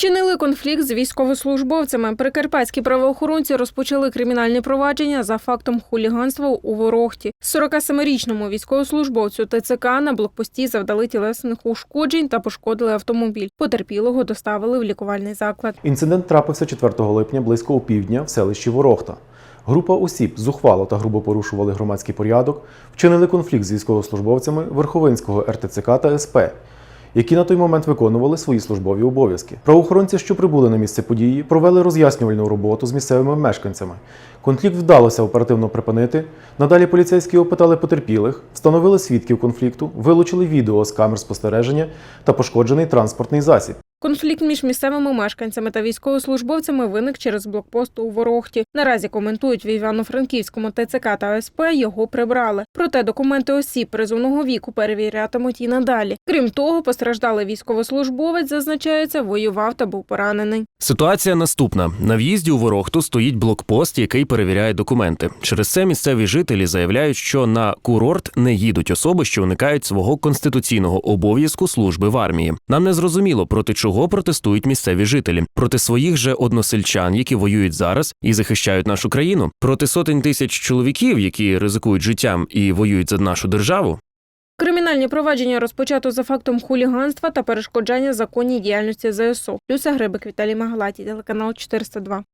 Вчинили конфлікт з військовослужбовцями. Прикарпатські правоохоронці розпочали кримінальне провадження за фактом хуліганства у Ворохті. 47-річному військовослужбовцю ТЦК на блокпості завдали тілесних ушкоджень та пошкодили автомобіль. Потерпілого доставили в лікувальний заклад. Інцидент трапився 4 липня близько опівдня в селищі Ворохта. Група осіб зухвало та грубо порушували громадський порядок, вчинили конфлікт з військовослужбовцями Верховинського РТЦК та СП, які на той момент виконували свої службові обов'язки. Правоохоронці, що прибули на місце події, провели роз'яснювальну роботу з місцевими мешканцями. Конфлікт вдалося оперативно припинити. Надалі поліцейські опитали потерпілих, встановили свідків конфлікту, вилучили відео з камер спостереження та пошкоджений транспортний засіб. Конфлікт між місцевими мешканцями та військовослужбовцями виник через блокпост у Ворохті. Наразі коментують в Івано-Франківському ТЦК та СП його прибрали. Проте документи осіб призовного віку перевірятимуть і надалі. Крім того, постраждалий військовослужбовець зазначається, воював та був поранений. Ситуація наступна: на в'їзді у Ворохту стоїть блокпост, який перевіряє документи. Через це місцеві жителі заявляють, що на курорт не їдуть особи, що уникають свого конституційного обов'язку служби в армії. Нам не зрозуміло, проти чого протестують місцеві жителі, проти своїх же односельчан, які воюють зараз і захищають нашу країну, проти сотень тисяч чоловіків, які ризикують життям і воюють за нашу державу. Кримінальні провадження розпочато за фактом хуліганства та перешкоджання законній діяльності ЗСУ. Люся Грибик, Віталій Магалаті, телеканал 402.